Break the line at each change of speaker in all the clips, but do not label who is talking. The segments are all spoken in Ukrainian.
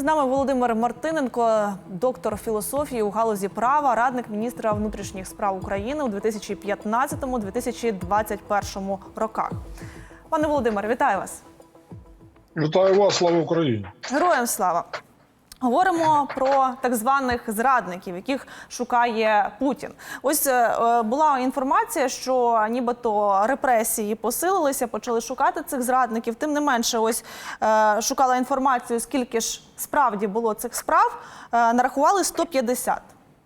І з нами Володимир Мартиненко, доктор філософії у галузі права, радник міністра внутрішніх справ України у 2015-2021 роках. Пане Володимире, вітаю вас.
Вітаю вас, слава Україні!
Героям слава! Говоримо про так званих зрадників, яких шукає Путін. Ось е, е, була інформація, що нібито репресії посилилися, почали шукати цих зрадників. Тим не менше, ось е, шукала інформацію, скільки ж справді було цих справ. Е, нарахували 150.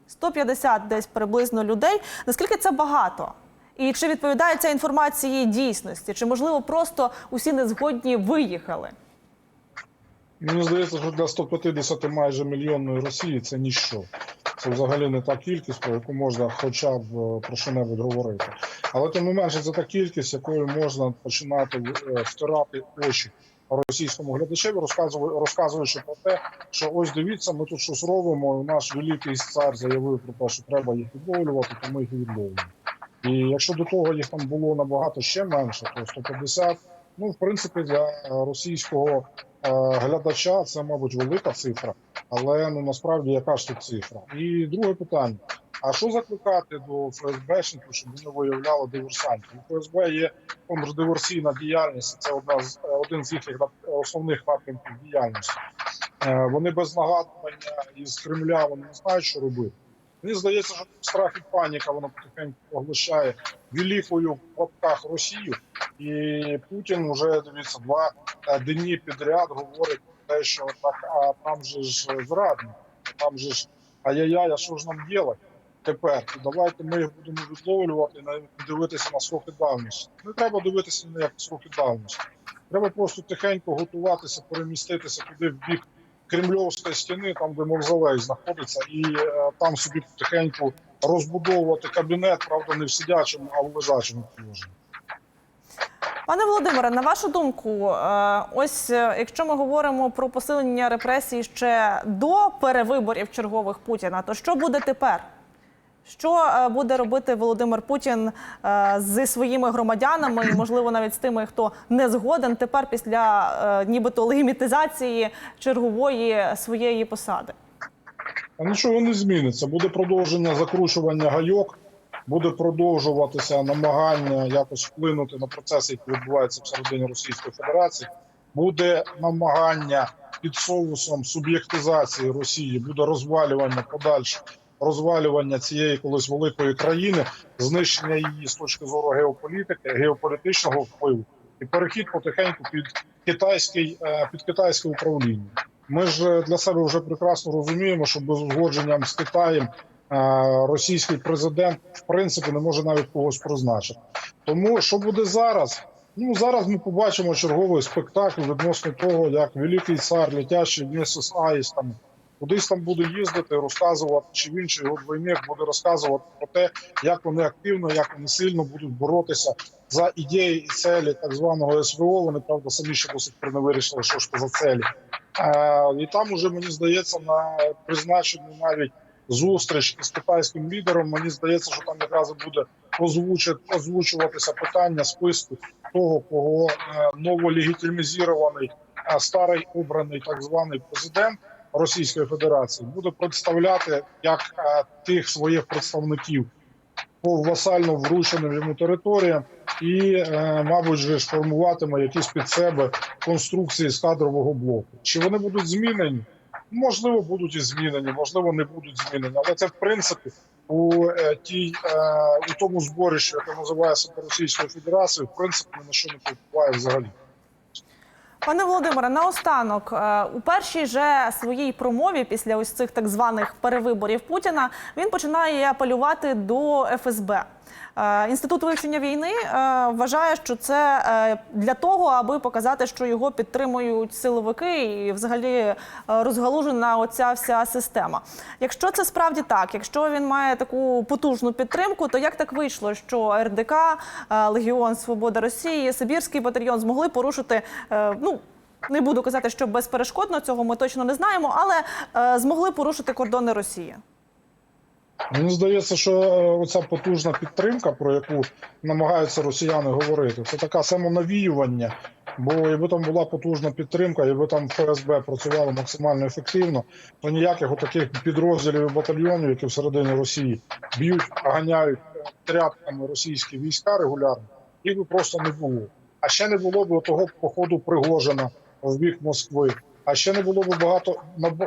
150 десь приблизно людей. Наскільки це багато? І чи відповідає ця інформації дійсності? Чи можливо просто усі незгодні виїхали?
Мені здається, що для 150 майже мільйонної Росії це ніщо. Це взагалі не та кількість, про яку можна хоча б е, про що-небудь говорити. Але тим не менше, це та кількість, якою можна починати е, втирати очі російському глядачеві, розказуючи про те, що ось дивіться, ми тут щось робимо. Наш великий цар заявив про те, що треба їх відловлювати, то ми їх відловлюємо. І якщо до того їх там було набагато ще менше, то 150, ну в принципі, для російського глядача це, мабуть, велика цифра, але ну насправді яка ж тут цифра? І друге питання: а що закликати до ФСБшників, щоб вони виявляли диверсантів? У ФСБ є контрдиверсійна діяльність, це одна з е, один з їхніх основних напрямків діяльності. Е, Вони без нагадування із Кремля вони не знають, що робити. Мені здається, що страх і паніка вона потихеньку поглощає великою в лапках Росію, і Путін вже дивіться два е, дні підряд говорить про те, що так, а там же ж зрадник, там же ж ай-яй-яй, а що ж нам робити тепер? Давайте ми їх будемо відловлювати, дивитися на сроки давності. Не треба дивитися на як сроки давності. Треба просто тихенько готуватися, переміститися туди в бік Кремльовської стіни, там де мавзолей знаходиться, і е, там собі потихеньку розбудовувати кабінет, правда, не в сидячому, а в лежачому положенні.
Пане Володимире, на вашу думку, е, ось е, якщо ми говоримо про посилення репресій ще до перевиборів чергових Путіна, то що буде тепер? Що е, буде робити Володимир Путін е, зі своїми громадянами, можливо навіть з тими, хто не згоден тепер після е, нібито легімітизації чергової своєї посади?
А нічого не зміниться. Буде продовження закручування гайок, буде продовжуватися намагання якось вплинути на процеси, які відбуваються всередині Російської Федерації. Буде намагання під соусом суб'єктизації Росії, буде розвалювання подальше, розвалювання цієї колись великої країни, знищення її з точки зору геополітики, геополітичного впливу і перехід потихеньку під китайський е, під китайське управління. Ми ж е, для себе вже прекрасно розуміємо, що без узгодженням з Китаєм е, російський президент в принципі не може навіть когось призначити. Тому що буде зараз? Ну зараз ми побачимо черговий спектакль відносно того, як великий цар, летящий вместе з аїстами, кудись там буде їздити, розказувати, чи він чи його двойник буде розказувати про те, як вони активно, як вони сильно будуть боротися за ідеї і цілі так званого СВО. Вони правда самі ще досить не вирішили, що ж це за цілі. Е, і там уже мені здається на призначенню навіть зустріч із китайським лідером. Мені здається, що там якраз буде озвучуватися питання списку того, кого е, новолегітимізований е, старий обраний так званий президент Російської Федерації буде представляти як е, тих своїх представників по васально врученим йому територіям, і, е, мабуть, же формуватиме якісь під себе конструкції з кадрового блоку. Чи вони будуть змінені? Можливо, будуть і змінені, можливо, не будуть змінені. Але це в принципі у е, тій у тому зборищі, яке називає себе Російською Федерацією, в принципі, ні на що не впливає взагалі.
Пане Володимире, наостанок е, у першій же своїй промові після ось цих так званих перевиборів Путіна він починає апелювати до ФСБ. Е, Інститут вивчення війни е, вважає, що це е, для того, аби показати, що його підтримують силовики, і взагалі розгалужена оця вся система. Якщо це справді так, якщо він має таку потужну підтримку, то як так вийшло, що РДК, Легіон Свобода Росії, Сибірський батальйон змогли порушити ну. Не буду казати, що безперешкодно цього ми точно не знаємо, але е, змогли порушити кордони Росії.
Мені здається, що е, оця потужна підтримка, про яку намагаються росіяни говорити, це така самонавіювання Бо якби там була потужна підтримка, якби там ФСБ працювало максимально ефективно, то ніяких таких підрозділів і батальйонів, які всередині Росії б'ють, ганяють тряпками російські війська регулярно, їх би просто не було. А ще не було б того походу Пригожина в бік Москви. А ще не було б багато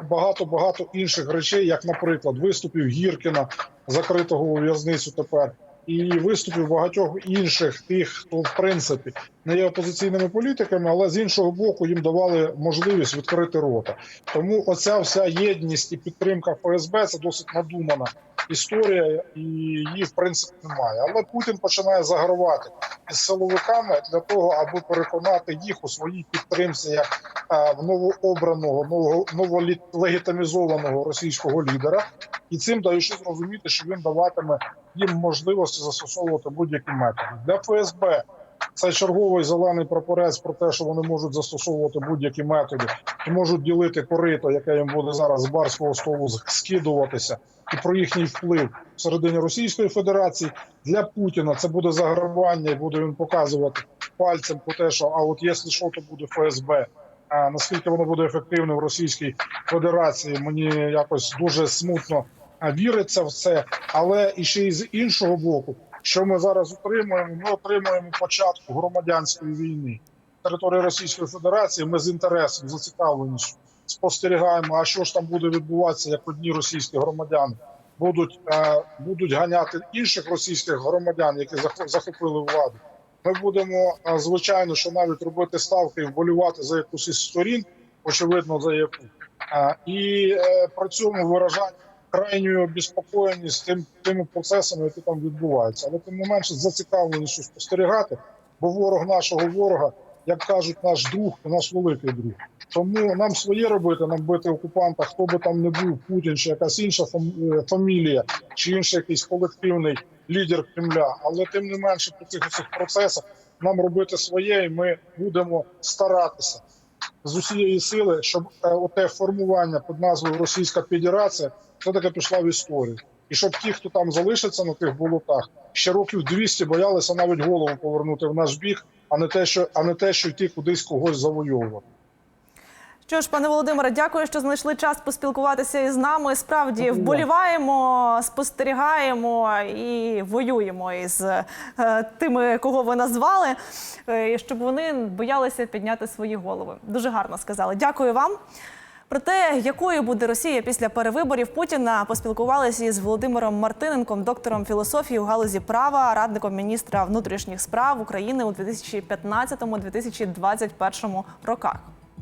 багато багато інших речей, як, наприклад, виступів Гіркіна, закритого у в'язницю тепер, і виступів багатьох інших тих, хто в принципі не є опозиційними політиками, але з іншого боку їм давали можливість відкрити рота. Тому оця вся єдність і підтримка ФСБ це досить надумана історія, і її в принципі немає. Але Путін починає загравати із силовиками для того, аби переконати їх у своїй підтримці як е, новообраного, новолегітимізованого російського лідера, і цим даючи зрозуміти, що він даватиме їм можливості застосовувати будь-які методи для ФСБ. Це черговий зелений прапорець про те, що вони можуть застосовувати будь-які методи і можуть ділити корито, яке їм буде зараз з барського столу скидуватися, і про їхній вплив всередині Російської Федерації для Путіна це буде загравання, і буде він показувати пальцем про те, що а от якщо що, то буде ФСБ. А наскільки воно буде ефективно в Російській Федерації, мені якось дуже смутно віриться в це. Але і ще й з іншого боку, що ми зараз отримуємо, ми отримуємо початку громадянської війни території Російської Федерації. Ми з інтересом зацікавленістю спостерігаємо, а що ж там буде відбуватися, як одні російські громадяни будуть, е, будуть ганяти інших російських громадян, які захо- захопили владу. Ми будемо е, звичайно, що навіть робити ставки і вболівати за якусь із сторін, очевидно, за яку Е, і при цьому виражати крайню обіспокоєність тим тими процесами, які там відбуваються. Але тим не менше зацікавленістю спостерігати, бо ворог нашого ворога, як кажуть, наш друг, наш великий друг. Тому нам своє робити, нам бити окупанта, хто би там не був, Путін чи якась інша е, фамілія, чи інший якийсь колективний лідер Кремля. Але тим не менше по цих усіх процесах нам робити своє, і ми будемо старатися з усієї сили, щоб е, оте формування під назвою Російська Федерація все таки пішла в історію. І щоб ті, хто там залишиться на тих болотах, ще років 200 боялися навіть голову повернути в наш бік, а не те, що а не те, що йти кудись когось завойовувати.
Що ж, пане Володимире, дякую, що знайшли час поспілкуватися із нами. Справді вболіваємо, спостерігаємо і воюємо із е, тими, кого ви назвали, е, щоб вони боялися підняти свої голови. Дуже гарно сказали. Дякую вам. Про те, якою буде Росія після перевиборів Путіна, поспілкувалися із Володимиром Мартиненком, доктором філософії у галузі права, радником міністра внутрішніх справ України у 2015-2021 роках.